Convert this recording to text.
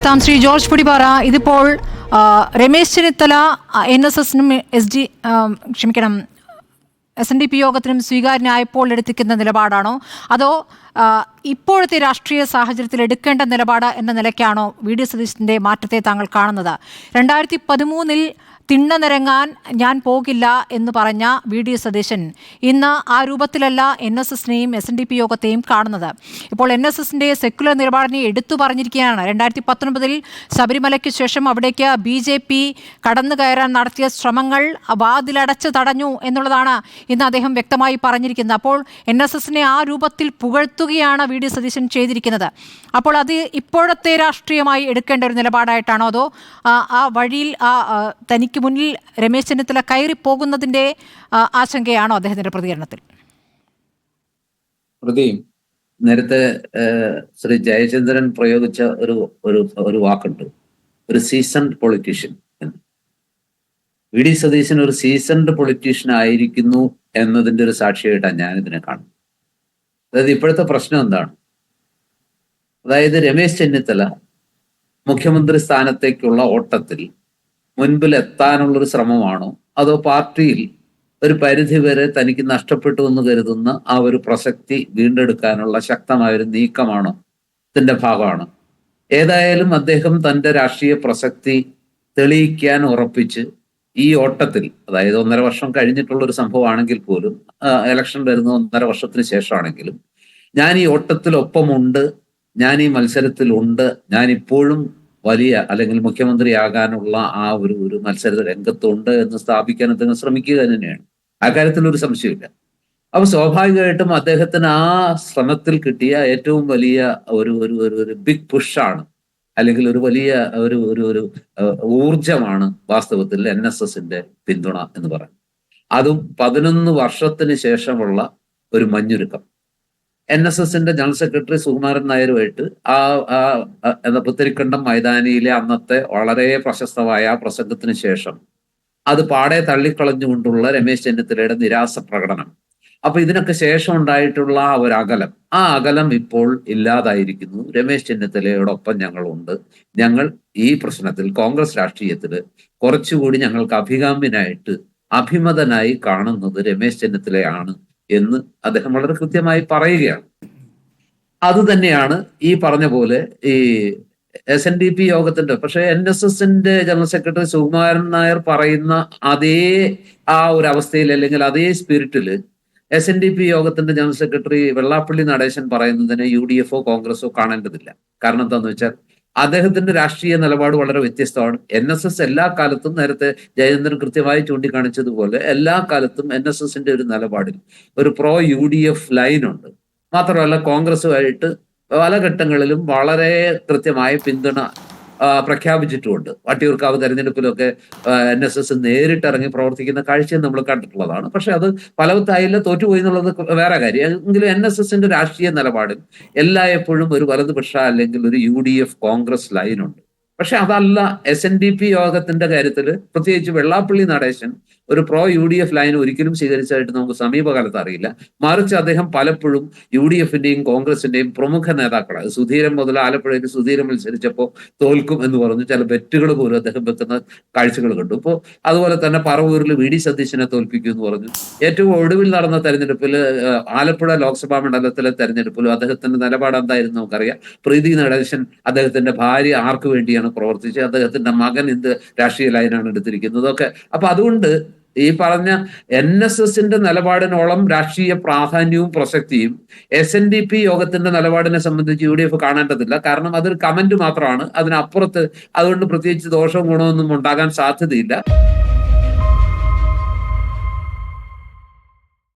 താം ശ്രീ ജോർജ് പുടിപാറ ഇതിപ്പോൾ Ramesh Chennithala N S എസിനും എസ് ഡി ക്ഷമിക്കണം എസ് എൻ ഡി പി യോഗത്തിനും സ്വീകാര്യനായപ്പോൾ എടുത്തിക്കുന്ന നിലപാടാണോ? അതോ ഇപ്പോഴത്തെ രാഷ്ട്രീയ സാഹചര്യത്തിൽ എടുക്കേണ്ട നിലപാട് എന്ന നിലയ്ക്കാണോ വി ഡി സതീശിന്റെ മാറ്റത്തെ താങ്കൾ കാണുന്നത്? രണ്ടായിരത്തി പതിമൂന്നിൽ തിണ്ണ നിരങ്ങാൻ ഞാൻ പോകില്ല എന്ന് പറഞ്ഞ വി ഡി സതീശൻ ഇന്ന് ആ രൂപത്തിലല്ല എൻ എസ് എസിനെയും എസ് എൻ ഡി പി യോഗത്തെയും കാണുന്നത്. ഇപ്പോൾ എൻ എസ് എസിന്റെ സെക്യുലർ നിലപാടിനെ എടുത്തു പറഞ്ഞിരിക്കുകയാണ്. രണ്ടായിരത്തി പത്തൊൻപതിൽ ശബരിമലയ്ക്ക് ശേഷം അവിടേക്ക് ബി ജെ പി കടന്നു കയറാൻ നടത്തിയ ശ്രമങ്ങൾ വാതിലടച്ച് തടഞ്ഞു എന്നുള്ളതാണ് ഇന്ന് അദ്ദേഹം വ്യക്തമായി പറഞ്ഞിരിക്കുന്നത്. അപ്പോൾ എൻ എസ് എസിനെ ആ രൂപത്തിൽ പുകഴ്ത്തുകയാണ് വി ഡി സതീശൻ ചെയ്തിരിക്കുന്നത്. അപ്പോൾ അത് ഇപ്പോഴത്തെ രാഷ്ട്രീയമായി എടുക്കേണ്ട ഒരു നിലപാടായിട്ടാണോ അതോ ആ, വഴിയിൽ ആ ആ, തനിക്ക് മുന്നിൽ രമേശ് ചെന്നിത്തല കയറി പോകുന്നതിന്റെ ആശങ്കയാണോ അദ്ദേഹത്തിന്റെ പ്രതികരണത്തിൽ? നേരത്തെ ശ്രീ ജയചന്ദ്രൻ പ്രയോഗിച്ച ഒരു ഒരു ഒരു വാക്കുണ്ട്. ഒരു സീസൺഡ് പൊളിറ്റീഷ്യൻ എന്ന്. വി ഡി സതീശൻ ഒരു സീസൺഡ് പൊളിറ്റീഷ്യൻ ആയിരിക്കുന്നു എന്നതിന്റെ ഒരു സാക്ഷിയായിട്ടാണ് ഞാൻ ഇതിനെ കാണുന്നത്. അതായത് ഇപ്പോഴത്തെ പ്രശ്നം എന്താണ്? അതായത് രമേശ് ചെന്നിത്തല മുഖ്യമന്ത്രി സ്ഥാനത്തേക്കുള്ള ഓട്ടത്തിൽ മുൻപിൽ എത്താനുള്ള ഒരു ശ്രമമാണോ? അതോ പാർട്ടിയിൽ ഒരു പരിധി വരെ തനിക്ക് നഷ്ടപ്പെട്ടു എന്ന് കരുതുന്ന ആ ഒരു പ്രസക്തി വീണ്ടെടുക്കാനുള്ള ശക്തമായ ഒരു നീക്കമാണോ? ഇതിന്റെ ഭാഗമാണ്. ഏതായാലും അദ്ദേഹം തന്റെ രാഷ്ട്രീയ പ്രസക്തി തെളിയിക്കാൻ ഉറപ്പിച്ച് ഈ ഓട്ടത്തിൽ അതായത് ഒന്നര വർഷം കഴിഞ്ഞിട്ടുള്ള ഒരു സംഭവമാണെങ്കിൽ പോലും ഇലക്ഷൻ വരുന്ന ഒന്നര വർഷത്തിന് ശേഷമാണെങ്കിലും ഞാൻ ഈ ഓട്ടത്തിൽ ഒപ്പമുണ്ട് ഞാൻ ഈ മത്സരത്തിലുണ്ട് ഞാൻ ഇപ്പോഴും വലിയ അല്ലെങ്കിൽ മുഖ്യമന്ത്രിയാകാനുള്ള ആ ഒരു ഒരു മത്സര രംഗത്തുണ്ട് എന്ന് സ്ഥാപിക്കാൻ അദ്ദേഹം ശ്രമിക്കുക തന്നെയാണ്. ആ കാര്യത്തിൽ ഒരു സംശയമില്ല അപ്പൊ സ്വാഭാവികമായിട്ടും അദ്ദേഹത്തിന് ആ ശ്രമത്തിൽ കിട്ടിയ ഏറ്റവും വലിയ ഒരു ഒരു ഒരു ഒരു ബിഗ് പുഷാണ് അല്ലെങ്കിൽ ഒരു വലിയ ഒരു ഒരു ഒരു ഊർജമാണ് വാസ്തവത്തിൽ എൻ എസ് എസിന്റെ പിന്തുണ എന്ന് പറയുന്നത്. അതും പതിനൊന്ന് വർഷത്തിന് ശേഷമുള്ള ഒരു മഞ്ഞുരുക്കം. എൻ എസ് എസിന്റെ ജനറൽ സെക്രട്ടറി സുകുമാരൻ നായരുമായിട്ട് ആ പുത്തരിക്കണ്ടം മൈതാനിയിലെ അന്നത്തെ വളരെ പ്രശസ്തമായ ആ പ്രസംഗത്തിന് ശേഷം അത് പാടെ തള്ളിക്കളഞ്ഞുകൊണ്ടുള്ള രമേശ് ചെന്നിത്തലയുടെ നിരാശ പ്രകടനം. അപ്പൊ ഇതിനൊക്കെ ശേഷം ഉണ്ടായിട്ടുള്ള ആ ഒരു അകലം ആ അകലം ഇപ്പോൾ ഇല്ലാതായിരിക്കുന്നു. രമേശ് ചെന്നിത്തലയോടൊപ്പം ഞങ്ങളുണ്ട്. ഞങ്ങൾ ഈ പ്രശ്നത്തിൽ കോൺഗ്രസ് രാഷ്ട്രീയത്തിൽ കുറച്ചുകൂടി ഞങ്ങൾക്ക് അഭികാമ്യനായിട്ട് അഭിമതനായി കാണുന്നത് രമേശ് ചെന്നിത്തലയാണ്. എന്ന് അദ്ദേഹം വളരെ കൃത്യമായി പറയുകയാണ്. അതുതന്നെയാണ് ഈ പറഞ്ഞ പോലെ ഈ എസ് എൻ ഡി പി യോഗത്തിന്റെ പക്ഷേ എൻ എസ് എസിന്റെ ജനറൽ സെക്രട്ടറി സുകുമാരൻ നായർ പറയുന്ന അതേ ആ ഒരു അവസ്ഥയിൽ അല്ലെങ്കിൽ അതേ സ്പിരിറ്റിൽ എസ് എൻ ഡി പി യോഗത്തിന്റെ ജനറൽ സെക്രട്ടറി വെള്ളാപ്പള്ളി നടേശൻ പറയുന്നതിനെ യു ഡി എഫോ കോൺഗ്രസോ കാണേണ്ടതില്ല. കാരണം എന്താണെന്ന് വെച്ചാൽ അദ്ദേഹത്തിന്റെ രാഷ്ട്രീയ നിലപാട് വളരെ വ്യത്യസ്തമാണ്. എൻ എസ് എസ് എല്ലാ കാലത്തും നേരത്തെ ജയചന്ദ്രൻ കൃത്യമായി ചൂണ്ടിക്കാണിച്ചതുപോലെ എല്ലാ കാലത്തും എൻ എസ് എസിന്റെ ഒരു നിലപാടിൽ ഒരു pro U D F line ഉണ്ട്. മാത്രമല്ല കോൺഗ്രസുമായിട്ട് പല ഘട്ടങ്ങളിലും വളരെ കൃത്യമായ പിന്തുണ പ്രഖ്യാപിച്ചിട്ടുമുണ്ട് വട്ടിയൂർക്കാവ് തെരഞ്ഞെടുപ്പിലൊക്കെ എൻ എസ് എസ് നേരിട്ടിറങ്ങി പ്രവർത്തിക്കുന്ന കാഴ്ചയും നമ്മൾ കണ്ടിട്ടുള്ളതാണ്. പക്ഷെ അത് ഫലവത്തായില്ല തോറ്റുപോയി എന്നുള്ളത് വേറെ കാര്യം. എങ്കിലും എൻ എസ് എസിന്റെ രാഷ്ട്രീയ നിലപാടിൽ എല്ലായ്പ്പോഴും ഒരു വലതുപക്ഷ അല്ലെങ്കിൽ ഒരു യു ഡി എഫ് കോൺഗ്രസ് ലൈനുണ്ട്. പക്ഷെ അതല്ല എസ് എൻ ഡി പി യോഗത്തിന്റെ കാര്യത്തിൽ പ്രത്യേകിച്ച് വെള്ളാപ്പള്ളി നടേശൻ ഒരു pro U D F line ഒരിക്കലും സ്വീകരിച്ചതായിട്ട് നമുക്ക് സമീപകാലത്ത് അറിയില്ല. മറിച്ച് അദ്ദേഹം പലപ്പോഴും യു ഡി എഫിന്റെയും കോൺഗ്രസിന്റെയും പ്രമുഖ നേതാക്കളാണ് സുധീരൻ മുതൽ ആലപ്പുഴയിൽ സുധീരൻ മത്സരിച്ചപ്പോൾ തോൽക്കും എന്ന് പറഞ്ഞു. ചില ബെറ്റുകൾ പോലും അദ്ദേഹം വെക്കുന്ന കാഴ്ചകൾ കണ്ടു. ഇപ്പോൾ അതുപോലെ തന്നെ പറവൂരിൽ വി ഡി സതീശനെ തോൽപ്പിക്കും എന്ന് പറഞ്ഞു. ഏറ്റവും ഒടുവിൽ നടന്ന തെരഞ്ഞെടുപ്പിൽ ആലപ്പുഴ ലോക്സഭാ മണ്ഡലത്തിലെ തെരഞ്ഞെടുപ്പിലും അദ്ദേഹത്തിന്റെ നിലപാട് എന്തായിരുന്നു നമുക്കറിയാം. പ്രീതി നടേശൻ അദ്ദേഹത്തിന്റെ ഭാര്യ ആർക്ക് വേണ്ടിയാണ് പ്രവർത്തിച്ചത് അദ്ദേഹത്തിന്റെ മകൻ എന്ത് രാഷ്ട്രീയ ലൈനാണ് എടുത്തിരിക്കുന്നത്. ഒക്കെ അപ്പൊ അതുകൊണ്ട് ഈ പറഞ്ഞ എൻ എസ് എസിന്റെ നിലപാടിനോളം രാഷ്ട്രീയ പ്രാധാന്യവും പ്രസക്തിയും എസ് എൻ ഡി പി യോഗത്തിന്റെ നിലപാടിനെ സംബന്ധിച്ച് യു ഡി എഫ് കാണേണ്ടതില്ല. കാരണം അതൊരു കമന്റ് മാത്രമാണ്. അതിനപ്പുറത്ത് അതുകൊണ്ട് പ്രത്യേകിച്ച് ദോഷവും ഗുണമൊന്നും ഉണ്ടാകാൻ സാധ്യതയില്ല.